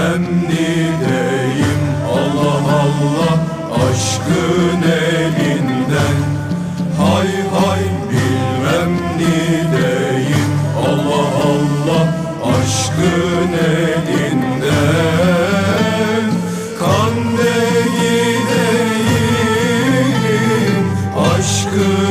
bilmem nideyim? Allah Allah aşkın elinden. Hay hay bilmem nideyim? Allah Allah aşkın elinden. Kan değdeyim aşkın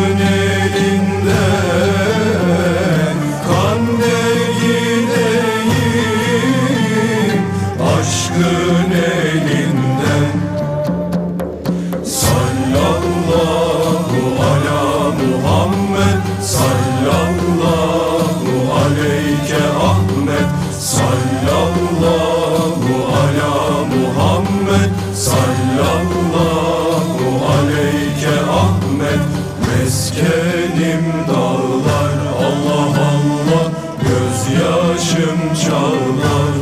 Meskenim dağlar Allah Allah Gözyaşım çağlar.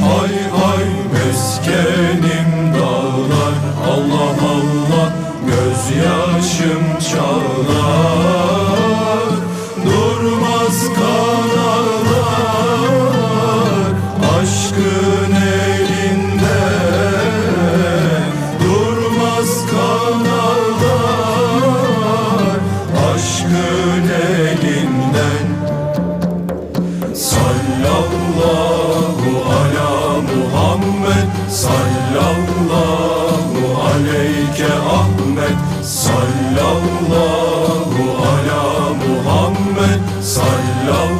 Hay hay meskenim dağlar Allah Allah gözyaşım çağlar Sallallahu ala Muhammed Sallallahu aleyke Ahmet Sallallahu ala Muhammed Sallallahu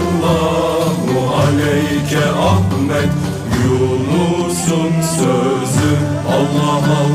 aleyke Ahmet Yunus'un sözü Allah Allah